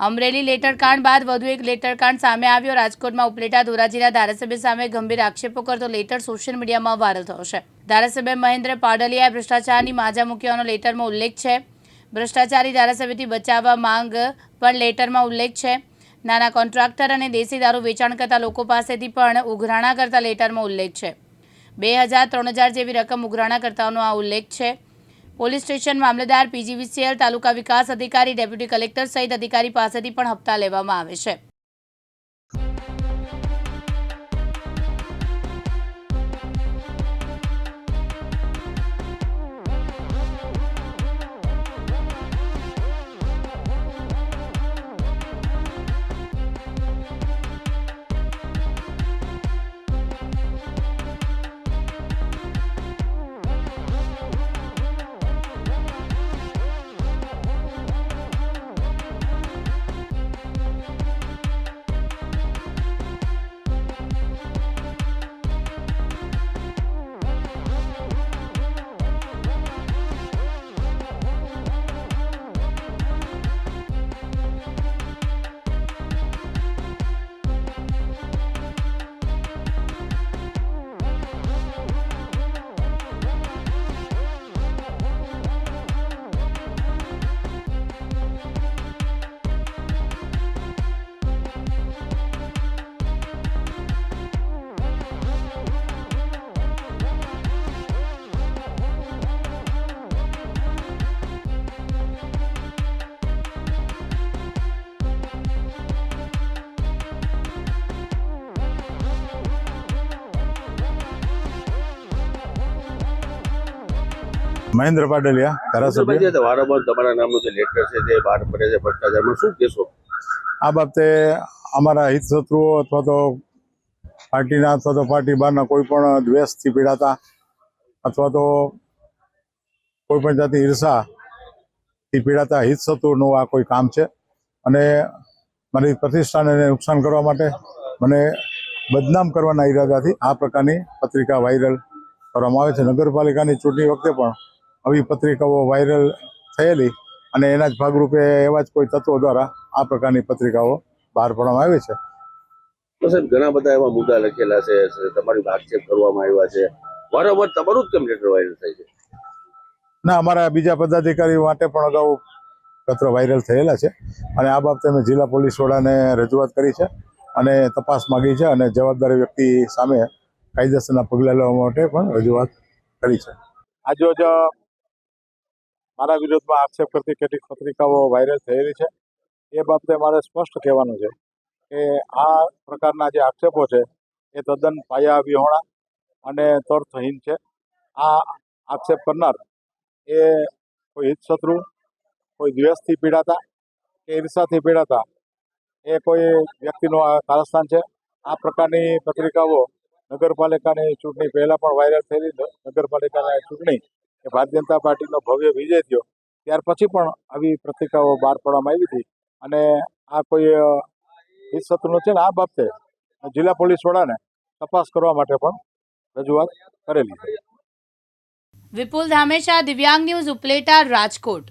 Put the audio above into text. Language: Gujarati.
અમરેલી લેટરકાંડ બાદ વધુ એક લેટરકાંડ સામે આવ્યો. રાજકોટમાં ઉપલેટા ધોરાજીના ધારાસભ્ય સામે ગંભીર આક્ષેપો કરતો લેટર સોશિયલ મીડિયામાં વાયરલ થયો છે. ધારાસભ્ય મહેન્દ્ર પાડલિયાએ ભ્રષ્ટાચારની માજા મૂકવાનો લેટરમાં ઉલ્લેખ છે. ભ્રષ્ટાચારી ધારાસભ્યથી બચાવવા માંગ પણ લેટરમાં ઉલ્લેખ છે. નાના કોન્ટ્રાક્ટર અને દેશી દારૂ વેચાણ કરતા લોકો પાસેથી પણ ઉઘરાણા કરતા લેટરમાં ઉલ્લેખ છે. બે હજાર ત્રણ હજાર જેવી રકમ ઉઘરાણા કરતાનો આ ઉલ્લેખ છે. પોલીસ સ્ટેશન મામલતદાર પીજીવીસીએલ તાલુકા વિકાસ અધિકારી ડેપ્યુટી કલેક્ટર સહિત અધિકારી પાસેથી પણ હપ્તા લેવામાં આવે છે. મહેન્દ્ર પાડલિયા ધારાસભ્ય. વારંવાર તમારા નામનું જે લેટર છે જે બહાર પડે છે ભ્રષ્ટાચારમાં શું કહેશો? આ બાબતે અમારા હિત શત્રુઓ અથવા તો પાર્ટીના અથવા તો પાર્ટી બહારના કોઈ પણ દ્વેષથી પીડાતા અથવા તો કોઈ પણ જાતની ઈર્ષાથી પીડાતા હિત શત્રુનું આ કોઈ કામ છે. અને મારી પ્રતિષ્ઠાને નુકસાન કરવા માટે મને બદનામ કરવાના ઈરાદાથી આ પ્રકારની પત્રિકા વાયરલ કરવામાં આવે છે. નગરપાલિકાની ચૂંટણી વખતે પણ આવી પત્રિકાઓ વાયરલ થયેલી અને એના જ ભાગરૂપે એવા જ કોઈ તત્વો દ્વારા આ પ્રકારની પત્રિકાઓ બહાર પાડવામાં આવી છે. તો સાહેબ ઘણા બધા એવા મુદ્દા લખેલા છે તમારી આક્ષેપ કરવામાં આવ્યા છે. વારંવાર તમારું જ કેમ લેટર વાયરલ થાય છે? ના અમારા બીજા પદાધિકારીઓ માટે પણ અગાઉ પત્ર વાયરલ થયેલા છે અને આ બાબતે અમે જિલ્લા પોલીસ વડાને રજૂઆત કરી છે અને તપાસ માગી છે અને જવાબદાર વ્યક્તિ સામે કાયદેસરના પગલાં લેવા માટે પણ રજૂઆત કરી છે. આજરોજ મારા વિરોધમાં આક્ષેપ કરતી કેટલીક પત્રિકાઓ વાયરલ થયેલી છે. એ બાબતે મારે સ્પષ્ટ કહેવાનું છે કે આ પ્રકારના જે આક્ષેપો છે એ તદ્દન પાયા વિહોણા અને તર્થહીન છે. આ આક્ષેપ કરનાર એ કોઈ હિતશત્રુ, કોઈ દ્વેષથી પીડાતા કે ઈર્ષાથી પીડાતા એ કોઈ વ્યક્તિનું આ કારસ્થાન છે. આ પ્રકારની પત્રિકાઓ નગરપાલિકાની ચૂંટણી પહેલાં પણ વાયરલ થયેલી નગરપાલિકાની ચૂંટણી કે ભારતીય જનતા પાર્ટીનો ભવ્ય વિજય થયો. ત્યાર પછી પણ આવી પત્રિકાઓ બહાર પાડવામાં આવી હતી. અને આ કોઈ હિતશત્રુનું છે ને, આ બાબતે જિલ્લા પોલીસ વડાને તપાસ કરવા માટે પણ રજૂઆત કરેલી છે. વિપુલ ધામેશા દિવ્યાંગ ન્યૂઝ ઉપલેટા, રાજકોટ.